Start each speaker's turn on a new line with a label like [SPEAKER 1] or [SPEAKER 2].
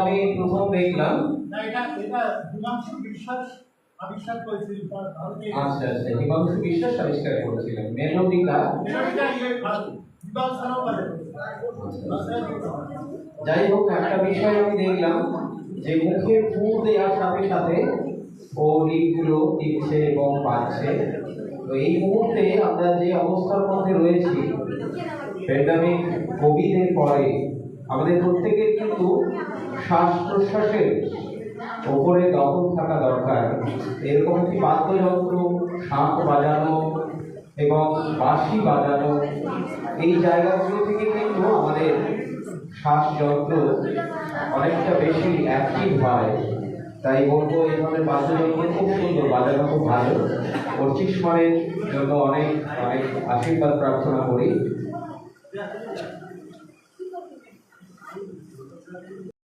[SPEAKER 1] আমি প্রথম দেখলাম। আচ্ছা আচ্ছা হিমাংশু বিশ্বাস আবিষ্কার করেছিলাম মেলোডিকা যাই হোক, একটা বিষয় আমি দেখলাম। যে মুখে ফু দেওয়ার সাথে সাথে ও টিপছে এবং পাচ্ছে তো এই মুহূর্তে আমরা যে অবস্থার মধ্যে রয়েছি প্যান্ডামিক কোভিডের পরে, আমাদের প্রত্যেকের কিন্তু শ্বাস প্রশ্বাসের ওপরে দখল থাকা দরকার। এরকম একটি বাদ্যযন্ত্র, শাঁখ বাজানো এবং বাঁশি বাজানো, এই জায়গাগুলো থেকে কিন্তু আমাদের শ্বাসযন্ত্র অনেকটা বেশি অ্যাক্টিভ হয়, তাই বলব এই ধরনের বাদ্যযন্ত্র খুব সুন্দর, বাজানো খুব ভালো। পঁচিশমানের জন্য অনেক অনেক আশীর্বাদ প্রার্থনা করি।